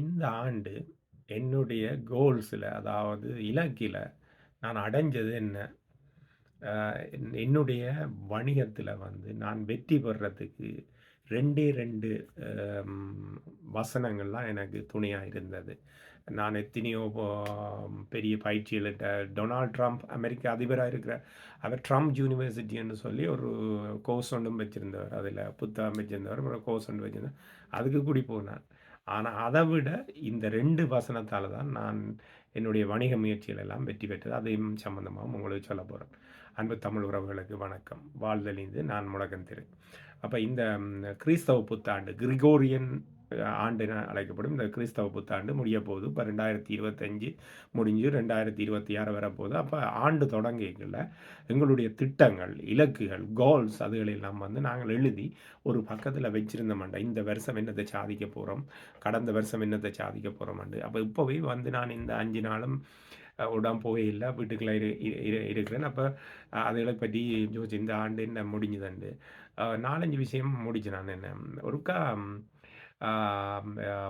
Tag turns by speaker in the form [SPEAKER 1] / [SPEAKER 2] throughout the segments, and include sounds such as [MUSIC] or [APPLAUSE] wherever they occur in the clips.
[SPEAKER 1] இந்த ஆண்டு என்னுடைய கோல்ஸில் அதாவது இலக்கில் நான் அடைஞ்சது என்ன? என்னுடைய வணிகத்தில் வந்து நான் வெற்றி பெறத்துக்கு ரெண்டே ரெண்டு வசனங்கள்லாம் எனக்கு துணையாக இருந்தது. நான் எத்தனையோ பெரிய பயிற்சிகள்கிட்ட டொனால்ட் ட்ரம்ப் அமெரிக்க அதிபராக இருக்கிற அவர் ட்ரம்ப் யூனிவர்சிட்டின்னு சொல்லி ஒரு கோர்ஸ் ஒன்றும் வச்சுருந்தவர். அதில் புத்தகம் வச்சுருந்தவர் ஒரு கோர்ஸ் ஒன்று வச்சுருந்தேன் அதுக்கு கூடி போனான் ஆனால் அதை விட இந்த ரெண்டு வசனத்தால் தான் நான் என்னுடைய வணிக முயற்சிகள் எல்லாம் வெற்றி பெற்றது. அதையும் சம்மந்தமாக உங்களுக்கு சொல்ல போகிறேன் அன்பு தமிழ் உறவுகளுக்கு வணக்கம். வாழ்தலிந்து நான் முழக்கம் திரு அப்போ இந்த கிறிஸ்தவ புத்தாண்டு கிரிகோரியன் ஆண்டு அழைக்கப்படும் இந்த கிறிஸ்தவ புத்தாண்டு முடிய போகுது. இப்போ ரெண்டாயிரத்தி இருபத்தஞ்சு முடிஞ்சு ரெண்டாயிரத்தி இருபத்தி ஆறு வரப்போகுது அப்போ ஆண்டு தொடங்கிக்கல எங்களுடைய திட்டங்கள் இலக்குகள் கோல்ஸ் அதுகளெல்லாம் வந்து நாங்கள் எழுதி ஒரு பக்கத்தில் வச்சிருந்தோம்ண்டா இந்த வருஷம் என்னத்தை சாதிக்க போகிறோம் கடந்த வருஷம் என்னத்தை சாதிக்க போகிறோம்ண்டு அப்போ இப்போவே வந்து நான் இந்த அஞ்சு நாளும் உடம்பு போவே இல்லை. வீட்டுக்குள்ளே இரு இருக்கிறேன். அப்போ அதுகளை பற்றி யோசிச்சு இந்த ஆண்டு என்ன முடிஞ்சுதுண்டு? நாலஞ்சு விஷயம் முடிச்சு நான் என்ன ஒருக்கா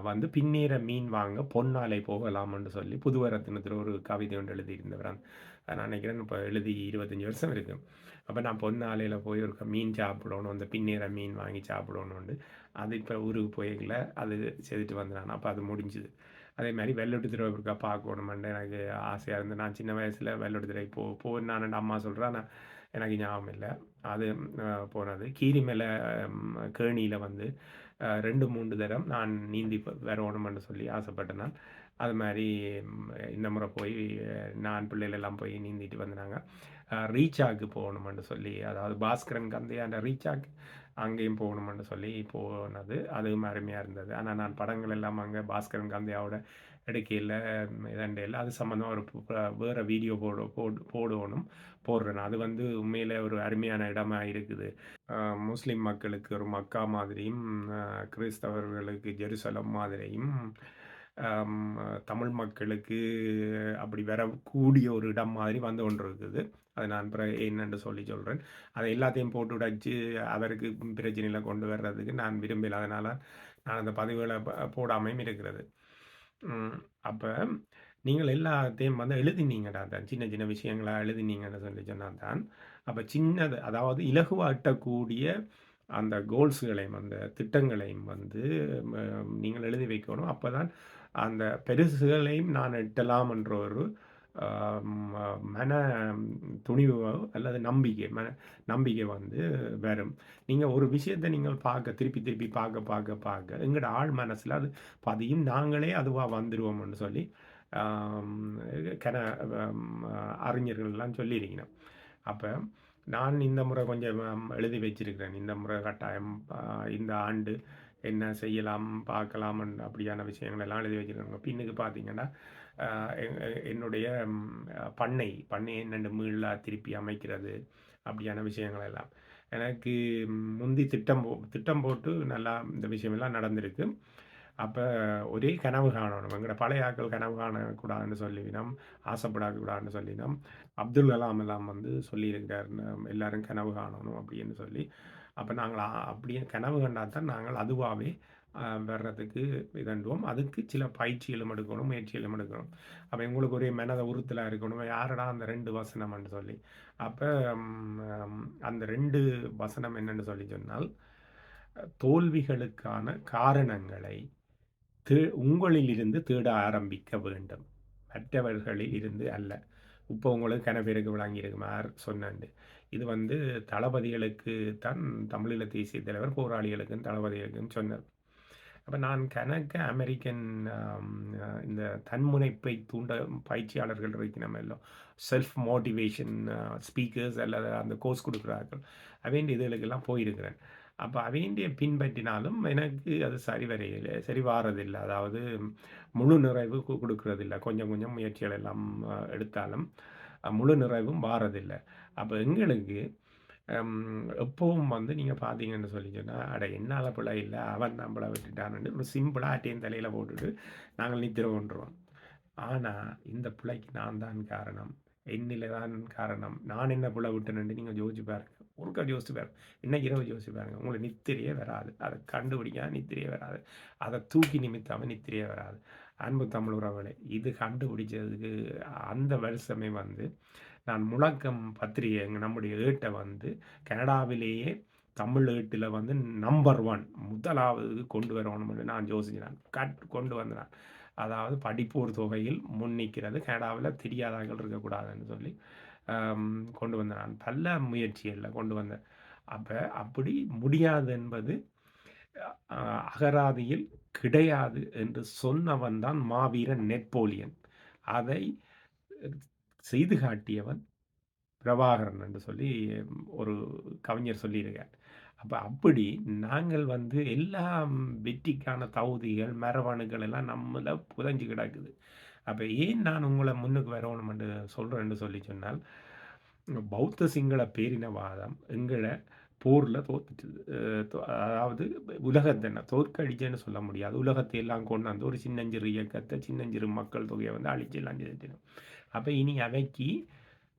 [SPEAKER 1] வந்து பின்னீர மீன் வாங்க பொன்னாலை போகலாம்னு சொல்லி புதுவரத்தினத்தில் ஒரு கவிதை ஒன்று எழுதியிருந்தவர் நான் நினைக்கிறேன் இப்போ எழுதி இருபத்தஞ்சி வருஷம் இருக்குது அப்போ நான் பொன்னாலையில் போய் ஒரு மீன் சாப்பிடணும் அந்த பின்னீர மீன் வாங்கி சாப்பிடணும்னு. அது இப்போ ஊருக்கு போய்க்கல அது செய்துட்டு வந்தேன் அப்போ அது முடிஞ்சுது. அதே மாதிரி வெள்ளொட்டு திரை இருக்கா பார்க்கணுமெண்டு எனக்கு ஆசையாக இருந்து நான் சின்ன வயசில் வெள்ளொட்டு திரை போ போன்னு நான் அம்மா சொல்கிறேன் நான் எனக்கு ஞாபகம் இல்லை. அது போனது. கீரி மேலே கேணியில் வந்து ரெண்டு மூன்று தரம். நான் நீந்தி வரணுமென்று சொல்லி ஆசைப்பட்டேன் அது மாதிரி இந்த முறை போய் நான் பிள்ளைகளெல்லாம் போய் நீந்திட்டு வந்தாங்க ரீச்சாக்கு போகணுமென்று சொல்லி அதாவது பாஸ்கரன் கந்தையாண்ட ரீச்சாக்கு அங்கேயும் போகணுமென்று சொல்லி போனது. அதுவும் அருமையாக இருந்தது. ஆனால் நான் படங்கள் எல்லாம் அங்கே பாஸ்கரன் கந்தையாவோட எடுக்கையில் இதண்டையில் அது சம்மந்தமாக ஒரு வேறு வீடியோ போடு போடு போடணும் போடுறேன். அது வந்து உண்மையில் ஒரு அருமையான இடமாக இருக்குது. முஸ்லீம் மக்களுக்கு ஒரு மக்கா மாதிரியும் கிறிஸ்தவர்களுக்கு ஜெருசலம் மாதிரியும் தமிழ் மக்களுக்கு அப்படி வரக்கூடிய ஒரு இடம் மாதிரி வந்து கொண்டு இருக்குது. அதை நான் என்னென்று சொல்லி சொல்கிறேன் அதை எல்லாத்தையும் போட்டு உடைச்சு அவருக்கு பிரச்சனையில் கொண்டு வர்றதுக்கு நான் விரும்பல. அதனால் நான் அந்த பதிவுகளை போடாமையும் இருக்கிறது. அப்போ நீங்கள் எல்லாத்தையும் வந்து எழுதினீங்கடா தான் சின்ன சின்ன விஷயங்களாக எழுதினீங்கன்னு சொல்லி சொன்னால் தான் அப்போ சின்னது அதாவது இலகுவாட்டக்கூடிய அந்த கோல்ஸுகளையும் அந்த திட்டங்களையும் வந்து நீங்கள் எழுதி வைக்கணும். அப்போ தான் அந்த பெருசுகளையும் நான் எட்டலாம் என்ற ஒரு மன துணிவு அல்லது நம்பிக்கை மன நம்பிக்கை வந்து வரும். நீங்கள் ஒரு விஷயத்தை நீங்கள் பார்க்க திருப்பி திருப்பி பார்க்க பார்க்க பார்க்க எங்களோட ஆள் மனசில் அது பதியும் நாங்களே அதுவாக வந்துடுவோம்னு சொல்லி கன அறிஞர்கள்லாம் சொல்லியிருக்கணும். அப்போ நான் இந்த முறை கொஞ்சம் எழுதி வச்சிருக்கிறேன். இந்த முறை கட்டாயம் இந்த ஆண்டு என்ன செய்யலாம் பார்க்கலாம் அப்படியான விஷயங்கள் எல்லாம் எழுதி வச்சுருக்காங்க. பின்னுக்கு பார்த்தீங்கன்னா என்னுடைய பண்ணை பண்ணை என்னென்ன மீளாக திருப்பி அமைக்கிறது அப்படியான விஷயங்கள் எல்லாம் எனக்கு முந்தி திட்டம் போ திட்டம் போட்டு நல்லா இந்த விஷயமெல்லாம் நடந்திருக்கு. அப்போ ஒரே கனவு காணணும். எங்களோட பழைய ஆக்கள் கனவு காணக்கூடாதுன்னு சொல்லினோம் ஆசைப்படக்கூடாதுன்னு சொல்லினோம் அப்துல் கலாம் எல்லாம் வந்து சொல்லியிருக்கிறாருன்னு எல்லாரும் கனவு காணணும் அப்படின்னு சொல்லி. அப்போ நாங்கள் அப்படியே கனவு கண்டால் தான் நாங்கள் அதுவாகவே வர்றதுக்கு இதண்டுவோம். அதுக்கு சில பயிற்சிகளும் எடுக்கணும் முயற்சிகளும் எடுக்கணும். அப்போ எங்களுக்கு ஒரே மனதை உறுத்தலாக இருக்கணும். யாரடா அந்த ரெண்டு வசனம்னு சொல்லி. அப்போ அந்த ரெண்டு வசனம் என்னென்னு சொல்லி சொன்னால் தோல்விகளுக்கான காரணங்களை தே உங்களிலிருந்து தேட ஆரம்பிக்க வேண்டும். மற்றவர்களில் இருந்து அல்ல. இப்போ உங்களுக்கு கன பேருக்கு விளங்கியிருக்கு யார் சொன்னண்டு. இது வந்து தளபதிகளுக்கு தான் தமிழீழ தேசிய தலைவர் போராளிகளுக்கும் தளபதிகளுக்கும் சொன்னார் அப்போ நான் கணக்க அமெரிக்கன் இந்த தன்முனைப்பை தூண்ட பயிற்சியாளர்கள் இருக்கணும் எல்லாம் செல்ஃப் மோட்டிவேஷன் ஸ்பீக்கர்ஸ் அல்லது அந்த கோர்ஸ் கொடுக்குறார்கள். அவேண்டிய இதுகளுக்கெல்லாம் போயிருக்கிறேன். அப்போ அவேண்டிய பின்பற்றினாலும் எனக்கு அது சரி வரையில் சரி வாரதில்லை. அதாவது முழு நிறைவு கொடுக்கறதில்லை. கொஞ்சம் கொஞ்சம் முயற்சிகள் எல்லாம் எடுத்தாலும். முழு நிறைவும் வாரதில்லை. அப்போ எங்களுக்கு எப்பவும் வந்து நீங்கள் பார்த்தீங்கன்னு சொல்லி சொன்னால் அட என்னால் பிள்ளை இல்லை அவன் நம்மளை விட்டுட்டான்னு ஒரு சிம்பிளாக அட்டையும் தலையில் போட்டுட்டு நாங்கள் நித்திர கொண்டுருவோம். ஆனால் இந்த பிள்ளைக்கு நான் தான் காரணம். என்னில் தான் காரணம். நான் என்ன பிள்ளை விட்டேன்னு நீங்கள் யோசிச்சு பாருங்கள் ஒருக்கா யோசிச்சு பாருங்க. இன்னைக்கு இரவு யோசிச்சு பாருங்கள் உங்களுக்கு நித்திரையே வராது. அதை கண்டுபிடிக்காத நித்திரையே வராது. அதை தூக்கி நிமித்தாமல் நித்திரையே வராது. அன்பு தமிழ் உறவுகளை. இது கண்டுபிடிச்சதுக்கு அந்த வருஷமே வந்து நான் முழக்கம் பத்திரிகை எங்கள் நம்முடைய ஏட்டை வந்து கனடாவிலேயே தமிழ் ஏட்டில் வந்து நம்பர் ஒன் முதலாவது கொண்டு வரணும்னு நான் யோசிக்கிறேன். கட் கொண்டு வந்தேன். அதாவது படிப்போர் தொகையில் முன்னிக்கிறது கனடாவில் தெரியாதார்கள் இருக்கக்கூடாதுன்னு சொல்லி கொண்டு வந்தேன். நான் பல முயற்சிகளில் கொண்டு வந்தேன். அப்போ அப்படி முடியாது என்பது அகராதியில் கிடையாது என்று சொன்னவன் தான் மாவீரன் நெப்போலியன். அதை செய்து காட்டியவன் பிரபாகரன் என்று சொல்லி ஒரு கவிஞர் சொல்லியிருக்கார். அப்போ அப்படி நாங்கள் வந்து எல்லா வெற்றிக்கான தகுதிகள் மரபணுகள் எல்லாம் நம்மள புதஞ்சு கிடக்குது. அப்போ ஏன் நான் உங்களை முன்னுக்கு வரணும் என்று சொல்கிறேன்னு சொல்லி சொன்னால் பௌத்த சிங்கள பேரினவாதம் எங்களை போரில் தோத்துட்டுது அதாவது உலகத்தை என்ன தோற்கடிச்சேன்னு சொல்ல முடியாது. உலகத்தை எல்லாம் கொண்டாந்து ஒரு சின்னஞ்சிறு இயக்கத்தை சின்னஞ்சிறு மக்கள் தொகையை வந்து அழிச்சு எல்லாம் செலுத்திடும் அப்போ இனி அவைக்கு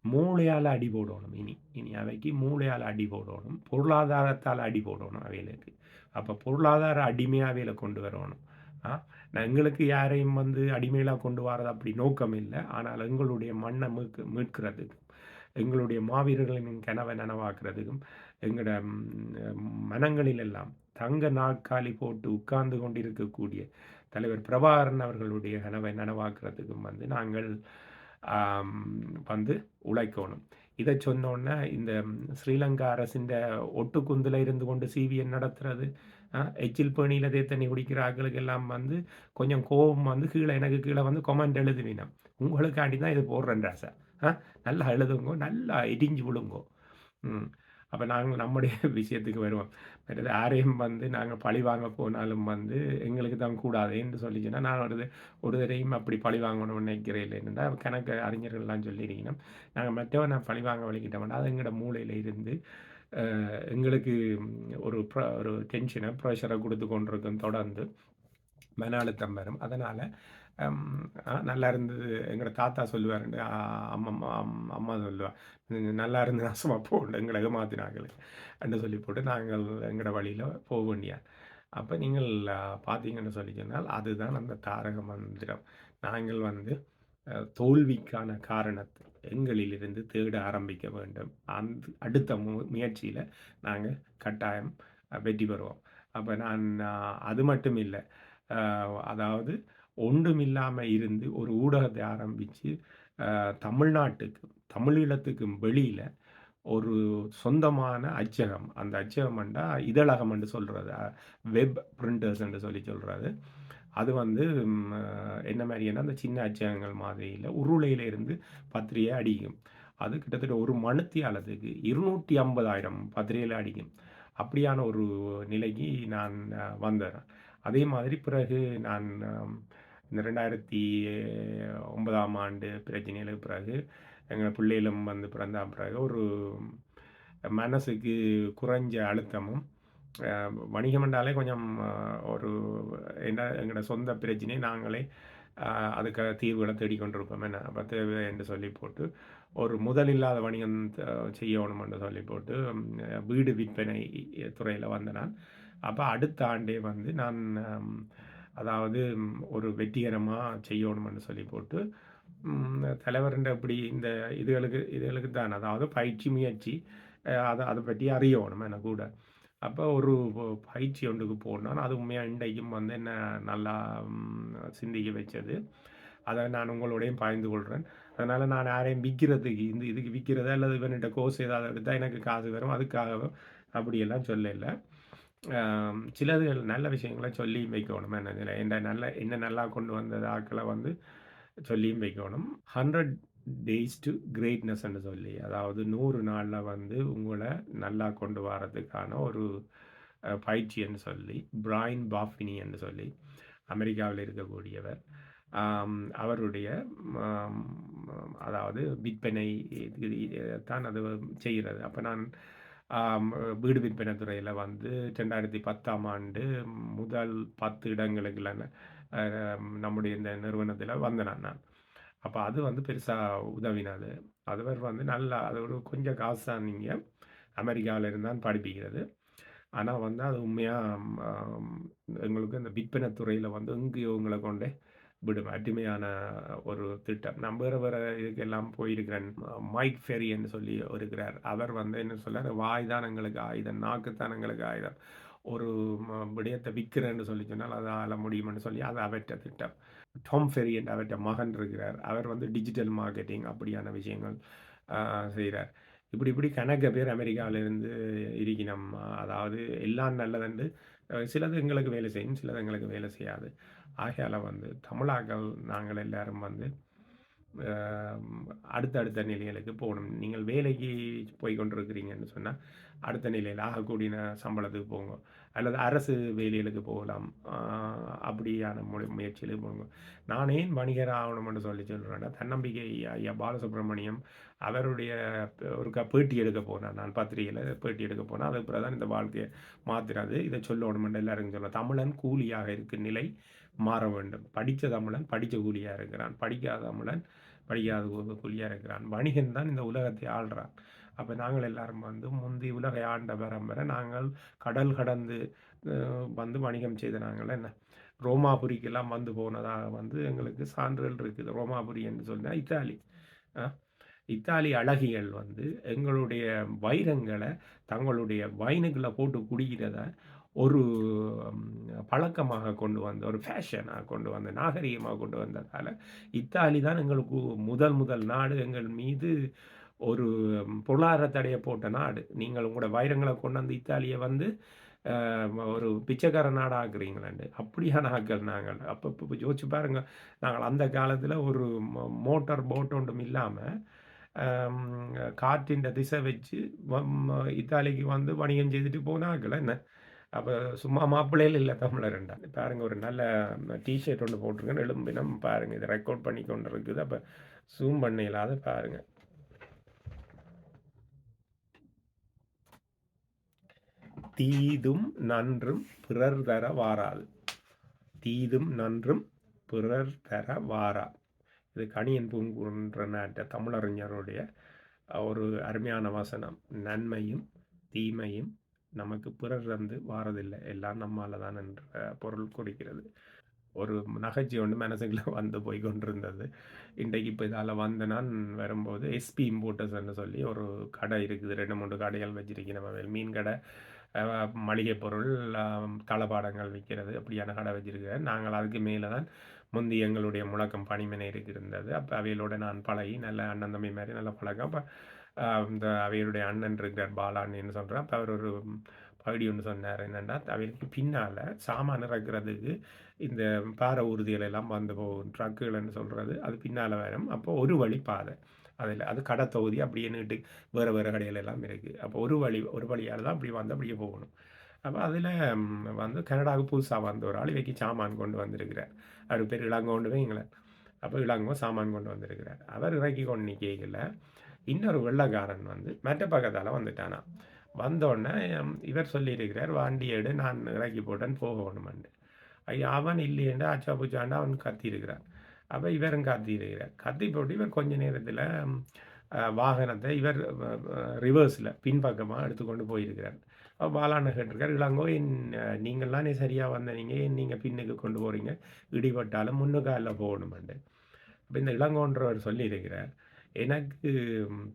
[SPEAKER 1] மூளையால் அடி போடணும் இனி. இனி அவைக்கு மூளையால் அடி போடணும் பொருளாதாரத்தால் அடி போடணும் அவைகளுக்கு. அப்போ பொருளாதார அடிமையாக அவையில கொண்டு வரணும். எங்களுக்கு யாரையும் வந்து அடிமையிலாக கொண்டு வரது அப்படி நோக்கம் இல்லை. ஆனால் எங்களுடைய மண்ணை மீட்க மீட்கிறதுக்கும் எங்களுடைய மாவீரர்களின் கனவை நனவாக்குறதுக்கும் எங்களோட மனங்களில் எல்லாம் தங்க நாற்காலி போட்டு உட்கார்ந்து கொண்டிருக்கக்கூடிய தலைவர் பிரபாகரன் அவர்களுடைய கனவை நனவாக்குறதுக்கும் வந்து நாங்கள் வந்து உழைக்கணும். இதை சொன்னோன்னே இந்த ஸ்ரீலங்கா அரசின் ஒட்டுக்குந்தில் இருந்து கொண்டு சிவிஎன் நடத்துறது எச்சில் பேணியில் தண்ணி குடிக்கிற ஆக்களுக்கு எல்லாம் வந்து கொஞ்சம் கோபம் வந்து கீழே எனக்கு கீழே வந்து கொமெண்ட் எழுதுவினோம் உங்களுக்காண்டி தான் இது போடுறேன் ராசா நல்லா எழுதுங்கோ நல்லா இடிஞ்சு விழுங்கோ. ம். அப்போ நாங்கள் நம்முடைய [LAUGHS] விஷயத்துக்கு வருவோம். மற்றது யாரையும் வந்து நாங்கள் பழி வாங்க போனாலும் வந்து எங்களுக்கு தான் கூடாது என்று சொல்லிச்சுன்னா நான் ஒரு ஒரு தரையும் அப்படி பழி வாங்கணும்னு நினைக்கிறேன் இல்லைன்னா கணக்கு அறிஞர்கள்லாம் சொல்லியிருக்கணும். நாங்கள் மற்றவன் நான் பழி வாங்க வலிக்கிட்டோம்னா அது எங்களோட மூளையில் இருந்து எங்களுக்கு ஒரு ஒரு டென்ஷனை ப்ரெஷரை கொடுத்து கொண்டிருக்கும் தொடர்ந்து மன அழுத்தம் வரும். அதனால் நல்லா இருந்தது. எங்களோட தாத்தா சொல்லுவார் அம்மா அம்மா சொல்லுவாள் நல்லா இருந்து நாசமாக போகணும் எங்களை ஏமாத்தினாங்களே என்று சொல்லி போட்டு நாங்கள் எங்களோட வழியில் போக வேண்டியார் அப்போ நீங்கள் பார்த்தீங்கன்னு சொல்லி சொன்னால் அதுதான் அந்த தாரக மந்திரம். நாங்கள் வந்து தோல்விக்கான காரணத்தை எங்களிலிருந்து தேட ஆரம்பிக்க வேண்டும். அந்த அடுத்த மு முயற்சியில் நாங்கள் கட்டாயம் வெற்றி பெறுவோம். அப்போ நான் அது மட்டும் இல்லை அதாவது ஒன்றுமில்லாமல் இருந்து ஒரு ஊடகத்தை ஆரம்பித்து தமிழ்நாட்டுக்கு தமிழீழத்துக்கும் வெளியில் ஒரு சொந்தமான அச்சகம். அந்த அச்சகம் இதழகம் என்று சொல்கிறது வெப் பிரிண்டர்ஸ் என்று சொல்லி சொல்கிறது அது வந்து என்ன மாதிரியான அந்த சின்ன அச்சகங்கள் மாதிரியில் உருளையில் இருந்து பத்திரிகை அடிக்கும். அது கிட்டத்தட்ட ஒரு மணித்தியாலத்துக்கு இருநூற்றி ஐம்பதாயிரம் பத்திரிகையில் அடிக்கும். அப்படியான ஒரு நிலைக்கு நான் வந்தேன். அதே மாதிரி பிறகு நான் இந்த ரெண்டாயிரத்தி ஒன்பதாம் ஆண்டு பிரச்சனைகளுக்கு பிறகு எங்கள் பிள்ளைகளும் வந்து பிறந்த பிறகு ஒரு மனசுக்கு குறைஞ்ச அழுத்தமும் வணிகம் என்றாலே கொஞ்சம் ஒரு என்ன எங்களோட சொந்த பிரச்சனையை நாங்களே அதுக்காக தீர்வுகளை தேடிக்கொண்டிருப்போம். என்ன அப்போ என்று சொல்லி போட்டு ஒரு முதல் இல்லாத வணிகம் செய்யணும் என்று சொல்லி போட்டு வீடு விற்பனை துறையில் வந்த நான். அப்போ அடுத்த ஆண்டே வந்து நான் அதாவது ஒரு வெற்றிகரமாக செய்யணும்னு சொல்லி போட்டு தலைவர்கிட்ட இப்படி இந்த இதுகளுக்கு இதுகளுக்கு தான். அதாவது பயிற்சி முயற்சி அதை அதை பற்றி அறியணும் எனக்கு கூட. அப்போ ஒரு பயிற்சி ஒன்றுக்கு போனால் அது உண்மையாக இன்றைக்கும் வந்து என்ன நல்லா சிந்திக்க வச்சது. அதை நான் உங்களோடையும் பாய்ந்து கொள்கிறேன். அதனால் நான் யாரையும் விற்கிறதுக்கு இந்த இதுக்கு விற்கிறதா அல்லது இவன்கிட்ட கோர்ஸ் ஏதாவது எடுத்தால் எனக்கு காசு வரும் அதுக்காக அப்படியெல்லாம் சொல்லலை. சிலது நல்ல விஷயங்களை சொல்லியும் வைக்கணும் என்ன என்ன நல்ல என்ன நல்லா கொண்டு வந்தது ஆக்களை வந்து சொல்லியும் வைக்கணும் ஹண்ட்ரட் டேஸ் டு கிரேட்னஸ்ன்னு சொல்லி அதாவது நூறு நாளில் வந்து உங்களை நல்லா கொண்டு வரதுக்கான ஒரு பயிற்சின்னு சொல்லி பிராயின் பாஃபினி என்று சொல்லி அமெரிக்காவில் இருக்கக்கூடியவர் அவருடைய அதாவது விற்பனை தான் அது செய்கிறது அப்போ நான் வீடு விற்பனை துறையில் வந்து ரெண்டாயிரத்தி பத்தாம் ஆண்டு முதல் பத்து இடங்களுக்குள்ள நம்முடைய இந்த நிறுவனத்தில் வந்தேன் நான். அப்போ அது வந்து பெருசாக உதவினது. அதுவர் வந்து நல்லா அது ஒரு கொஞ்சம் காசு தான் நீங்கள் அமெரிக்காவில் இருந்தான் படிப்பிக்கிறது. ஆனால் வந்து அது உண்மையாக எங்களுக்கு இந்த விற்பனை துறையில் வந்து எங்கேயோ உங்களை கொண்டு விடும். அருமையான ஒரு திட்டம். நான் வேறு வேறு இதுக்கெல்லாம் போயிருக்கிறேன். மைக் ஃபெரி என்று சொல்லி இருக்கிறார் அவர் வந்து என்ன சொல்றார்? வாய் தான் எங்களுக்கு ஆயுதம் நாக்கு தான் எங்களுக்கு ஆயுதம். ஒரு விடயத்தை விற்கிறேன்னு சொல்லி சொன்னால் அதால் ஆள முடியும்னு சொல்லி அது அவற்ற திட்டம். டாம் ஃபெரி என்ற அவற்ற மகன் இருக்கிறார். அவர் வந்து டிஜிட்டல் மார்க்கெட்டிங் அப்படியான விஷயங்கள் செய்கிறார் இப்படி இப்படி கணக்க பேர் அமெரிக்காவிலிருந்து இருக்கணும் அதாவது எல்லாம் நல்லதுண்டு சிலது எங்களுக்கு வேலை செய்யும் சிலது எங்களுக்கு வேலை செய்யாது. ஆகையால் வந்து தமிழாக்கள் நாங்கள் எல்லாரும் வந்து அடுத்தடுத்த நிலைகளுக்கு போகணும். நீங்கள் வேலைக்கு போய் கொண்டிருக்கிறீங்கன்னு சொன்னால் அடுத்த நிலையில் ஆகக்கூடிய சம்பளத்துக்கு போங்க. அல்லது அரசு வேலைகளுக்கு போகலாம். அப்படியான மொழி முயற்சியில் போங்க. நான் ஏன் வணிகர் ஆகணும்னு சொல்லி சொல்கிறேன்னா தன்னம்பிக்கை ஐயா பாலசுப்ரமணியம் அவருடைய ஒரு க பேட்டி எடுக்க போனேன் நான் பத்திரிகையில் பேட்டி எடுக்க போனேன். அதுக்கு பிறகு தான் இந்த வாழ்க்கையை மாற்றுறது இதை சொல்லணும்னு எல்லாருக்கும் சொல்லலாம் தமிழன் கூலியாக இருக்கும் நிலை மாற வேண்டும். படித்த தமிழன் படித்த கூலியாக இருக்கிறான். படிக்காத தமிழன் படிக்காத கூலியாக இருக்கிறான். வணிகன் தான் இந்த உலகத்தை ஆள்றான். அப்போ நாங்கள் எல்லாரும் வந்து முந்தி உலகை ஆண்ட பரம்பரை நாங்கள் கடல் கடந்து வந்து வணிகம் செய்த நாங்கள் என்ன? ரோமாபுரிக்கெல்லாம் வந்து போனதாக வந்து எங்களுக்கு சான்றுகள் இருக்குது. ரோமாபுரி என்று சொன்னால் இத்தாலி. இத்தாலி அழகிகள் வந்து எங்களுடைய வைரங்களை தங்களுடைய வைனுக்களை போட்டு குடிக்கிறத ஒரு பழக்கமாக கொண்டு வந்த ஒரு ஃபேஷனாக கொண்டு வந்த நாகரிகமாக கொண்டு வந்ததால் இத்தாலி தான் எங்களுக்கு முதல் முதல் நாடு. எங்கள் மீது ஒரு பொருளாதார தடையை போட்ட நாடு. நீங்கள் உங்களோட வைரங்களை கொண்டு வந்து இத்தாலியை வந்து ஒரு பிச்சைக்கார நாடாக ஆக்குறீங்களாண்டு அப்படியான ஆக்கள் நாங்கள். அப்போ இப்போ யோசிச்சு பாருங்கள் நாங்கள் அந்த காலத்தில் ஒரு மோட்டார் போட் ஒன்றும் இல்லாமல் காற்றின் திசை வச்சு இத்தாலிக்கு வந்து வணிகம் செய்துட்டு போனாக்கள் என்ன? அப்போ சும்மா மாப்பிள்ளையில் இல்லை தமிழர்ண்டா. பாருங்கள் ஒரு நல்ல டிஷர்ட் ஒன்று போட்டிருக்கேன் எலும்பினம் பாருங்கள் இதை ரெக்கார்ட் பண்ணி கொண்டு இருக்குது அப்போ ஜூம் பண்ண இல்லாத பாருங்கள் தீதும் நன்றும் பிறர் தர வாராது தீதும் நன்றும் பிறர் தர வாரா. இது கணியன் பூங்குன்ற நாட்ட தமிழறிஞருடைய ஒரு அருமையான வசனம். நன்மையும் தீமையும் நமக்கு பிறர் வந்து வாரதில்லை. எல்லாம் நம்மால தான் என்ற பொருள் கொடுக்கிறது. ஒரு நகைச்சி ஒன்று மனசுக்குள்ள [LAUGHS] வந்து போய் கொண்டிருந்தது. இன்றைக்கு இப்போ இதால் வந்து நான் வரும்போது எஸ்பி இம்போர்ட்டர்ஸ்ன்னு சொல்லி ஒரு கடை இருக்குது. ரெண்டு மூன்று கடைகள் வச்சிருக்கிறேன் மீன் கடை மளிகை பொருள் தளபாடங்கள் விற்கிறது அப்படியான கடை வச்சிருக்கிறேன். நாங்கள் அதுக்கு மேலே தான் முந்தி எங்களுடைய முழக்கம் பணிமனை இருந்தது அப்போ அவையிலோட நான் பழகி நல்ல அண்ணன் தம்பி மாதிரி நல்ல பழக்கம். அப்போ இந்த அவையுடைய அண்ணன் இருக்கிறார் பாலான்னு சொல்கிறேன் அப்போ அவர் ஒரு பகுதி ஒன்று சொன்னார். என்னென்னா அவைகளுக்கு பின்னால் சாமான் இறக்குறதுக்கு இந்த பாறை ஊர்திகள் எல்லாம் வந்து போகும் ட்ரக்குகள்னு சொல்கிறது அது பின்னால் வரும். அப்போ ஒரு வழி பாதை. அதில் அது கடை தொகுதி அப்படியே நீட்டு வேறு வேறு கடையில் எல்லாம் இருக்குது அப்போ ஒரு வழி ஒரு வழியால் தான் அப்படி வந்து அப்படியே போகணும். அப்போ அதில் வந்து கனடாவுக்கு புதுசாக வந்த ஒரு ஆள் இவைக்கு சாமான் கொண்டு வந்திருக்கிறார். அவர் பேர் இளங்கோண்டு வைங்களேன் அப்போ இளங்கோ சாமான் கொண்டு வந்திருக்கிறார். அவர் இறக்கி கொண்டு நிற்கல இன்னொரு வெள்ளக்காரன் வந்து மற்ற பக்கத்தால் வந்துட்டானா. வந்தோடனே இவர் சொல்லியிருக்கிறார் வாண்டி எடு நான் இறக்கி போட்டேன்னு போகணுமெண்டு ஐயா அவன் இல்லையேண்டா அச்சா பூச்சாண்டா அவன் கத்தியிருக்கிறான் அப்போ இவரும் கத்தியிருக்கிறார். கத்தி போட்டு இவர் கொஞ்ச நேரத்தில் வாகனத்தை இவர் ரிவர்ஸில் பின்பக்கமாக எடுத்துக்கொண்டு போயிருக்கிறார். பாலாண்ண கேட்டிருக்கார் இளங்கோ என் நீங்கள்லாம் சரியாக வந்த நீங்கள் நீங்கள் பின்னுக்கு கொண்டு போகிறீங்க இடிபட்டாலும் முன்னுக்காலில் போகணுமெண்டு அப்போ இந்த இளங்கோன்றவர் சொல்லியிருக்கிறார் எனக்கு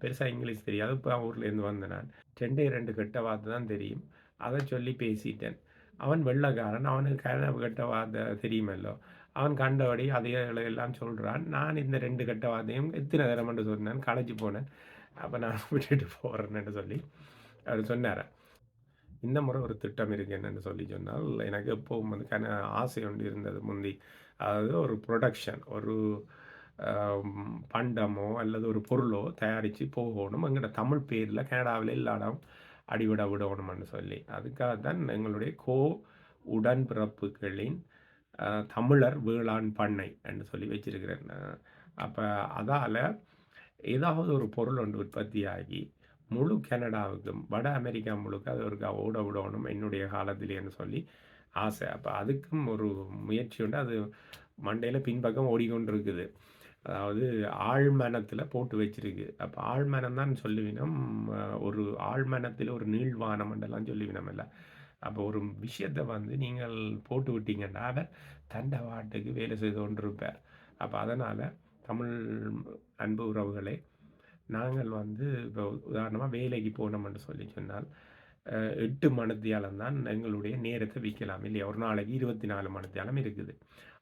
[SPEAKER 1] பெருசாக இங்கிலீஷ் தெரியாது. இப்போ ஊர்லேருந்து வந்தேன் நான். ரெண்டே ரெண்டு கெட்ட வார்த்தை தான் தெரியும். அதை சொல்லி பேசிட்டேன். அவன் வெள்ளக்காரன். அவனுக்கு கனவு கெட்ட வார்த்தை தெரியுமல்லோ அவன் கண்டபடி அதே எல்லாம் சொல்கிறான் நான் இந்த ரெண்டு கெட்ட வார்த்தையும் எத்தனை தரமென்று சொன்னேன். களைச்சி போனேன். அப்போ நான் [LAUGHS] விட்டுட்டு போகிறேன்னு சொல்லி அவர் சொன்னார். இந்த முறை ஒரு திட்டம் இருக்கு என்னென்னு சொல்லி சொன்னால் எனக்கு எப்போவும் வந்து கன ஆசை ஒன்று இருந்தது முந்தி. அதாவது ஒரு ப்ரொடக்ஷன் ஒரு பண்டமோ அல்லது ஒரு பொருளோ தயாரித்து போகணும். எங்களோட தமிழ் பேரில் கனடாவில் இல்லாடம் அடிவிட விடணும்னு சொல்லி. அதுக்காக தான் எங்களுடைய கோ உடன்பிறப்புகளின் தமிழர் வேளாண் பண்ணை என்று சொல்லி வச்சிருக்கிறேன். அப்போ அதால் ஏதாவது ஒரு பொருள் ஒன்று உற்பத்தியாகி முழு கனடாவுக்கும் வட அமெரிக்கா முழுக்க அது ஒரு ஓட விடணும் என்னுடைய காலத்திலேன்னு சொல்லி ஆசை. அப்போ அதுக்கும் ஒரு முயற்சி உண்டு. அது மண்டையில் பின்பக்கம் ஓடிக்கொண்டு இருக்குது அதாவது ஆழ்மனத்தில் போட்டு வச்சிருக்கு. அப்போ ஆழ்மனம் தான் சொல்லுவினம், ஒரு ஆழ்மனத்தில் ஒரு நீள்வானம் சொல்லுவினம் இல்லை அப்போ ஒரு விஷயத்தை வந்து நீங்கள் போட்டு விட்டீங்கன்னா, அவர் தன்ட வாட்டுக்கு வேலை செய்து கொண்டிருப்பார். அப்போ அதனால் தமிழ் அன்பு உறவுகளே, நாங்கள் வந்து இப்போ உதாரணமாக வேலைக்கு போனோம் என்று சொல்லி சொன்னால், எட்டு 8 மணித்தியாலம் தான் எங்களுடைய நேரத்தை விற்கலாம் இல்லையா? ஒரு நாளைக்கு 24 மணித்தியாலம் இருக்குது.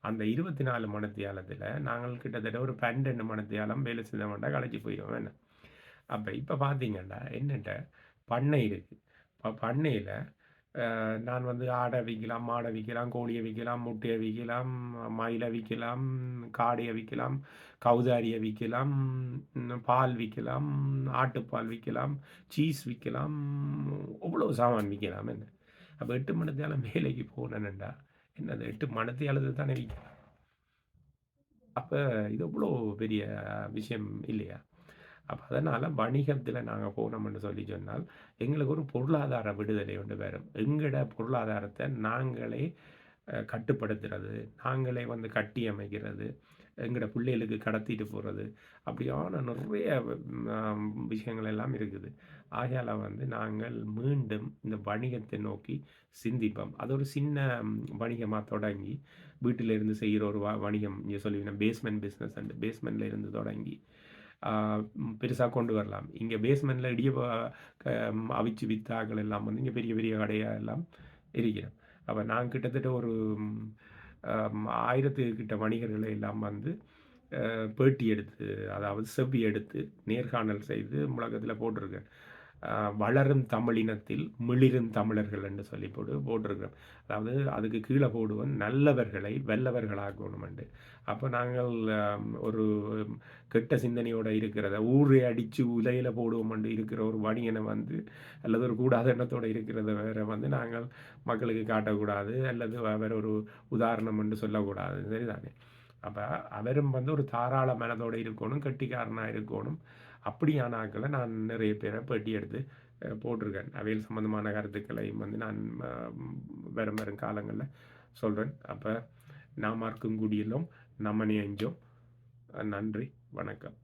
[SPEAKER 1] அந்த இருபத்தி நாலு மணித்தியாலத்தில் நாங்கள் கிட்டத்தட்ட ஒரு 12 மணித்தியாலம் வேலை செஞ்சோம்னா கலைச்சி போயிடுவோம் என்ன? அப்போ இப்போ பார்த்தீங்கன்னா, என்னட்ட பண்ணை இருக்குது இப்போ பண்ணையில் நான் வந்து ஆடை விற்கலாம் மாடை விற்கலாம் கோழியை விற்கலாம் முட்டையை விற்கலாம் மயிலை விற்கலாம் காடையை விற்கலாம் கௌதாரியை விற்கலாம் பால் விற்கலாம் ஆட்டுப்பால் விற்கலாம் சீஸ் விற்கலாம் அவ்வளோ சாமான் விற்கலாம் என்ன? அப்ப 8 மணித்தியாலம் வேலைக்கு போனேன்டா, என்னது 8 மணித்தியாலத்த தானே விற்கலாம் அப்போ இது எவ்வளோ பெரிய விஷயம் இல்லையா? அப்போ அதனால் வணிகத்தில் நாங்கள் போனோம்னு சொல்லி சொன்னால், எங்களுக்கு ஒரு பொருளாதார விடுதலை ஒன்று வரும். எங்களோட பொருளாதாரத்தை நாங்களே கட்டுப்படுத்துறது, நாங்களே வந்து கட்டி அமைக்கிறது, எங்களோட பிள்ளைகளுக்கு கடத்திட்டு போகிறது அப்படியான நிறைய விஷயங்கள் எல்லாம் இருக்குது. ஆகையால் வந்து நாங்கள் மீண்டும் இந்த வணிகத்தை நோக்கி சிந்திப்போம். அது ஒரு சின்ன வணிகமாக தொடங்கி, வீட்டில இருந்து செய்கிற ஒரு வ வணிகம் இங்கே சொல்லுவீங்கன்னா பேஸ்மெண்ட் பிஸ்னஸ் அண்டு பேஸ்மெண்ட்ல இருந்து தொடங்கி, பெருசாக கொண்டு வரலாம். இங்கே பேஸ்மெண்ட்டில் இடிய க அவிச்சு வித்தாக்கள் எல்லாம் வந்து இங்கே பெரிய பெரிய கடையாக எல்லாம் இருக்கிறோம் அப்போ நான் கிட்டத்தட்ட ஒரு ஆயிரத்து கிட்ட வணிகர்களை எல்லாம் வந்து பேட்டி எடுத்து, அதாவது செவ்வி எடுத்து, நேர்காணல் செய்து முழக்கத்தில் போட்டிருக்கேன். வளரும் தமிழினத்தில் மிளிரும் தமிழர்கள் என்று சொல்லி போட்டு போட்டிருக்கிறோம் அதாவது அதுக்கு கீழே போடுவோம் நல்லவர்களை வெல்லவர்களாகணுமெண்டு அப்போ நாங்கள் ஒரு கெட்ட சிந்தனையோடு இருக்கிறத, ஊரை உதையில் போடுவோம் என்று இருக்கிற ஒரு வணிகனை வந்து, அல்லது ஒரு கூடாத எண்ணத்தோடு இருக்கிறத வேற வந்து நாங்கள் மக்களுக்கு காட்டக்கூடாது, அல்லது வேற ஒரு உதாரணம் என்று சொல்லக்கூடாது. சரிதானே? அப்போ அவரும் வந்து ஒரு தாராள மனதோடு இருக்கணும், கட்டிக்காரனாக இருக்கணும். அப்படியான ஆட்கள நான் நிறைய பேரை பேட்டி எடுத்து போட்டிருக்கேன். அவையில் சம்மந்தமான கருத்துக்களையும் வந்து நான் வெறும் வரும் காலங்களில் சொல்கிறேன் அப்போ நாம் மார்க்கும் குடியிலும் நமனே அஞ்சோம். நன்றி, வணக்கம்.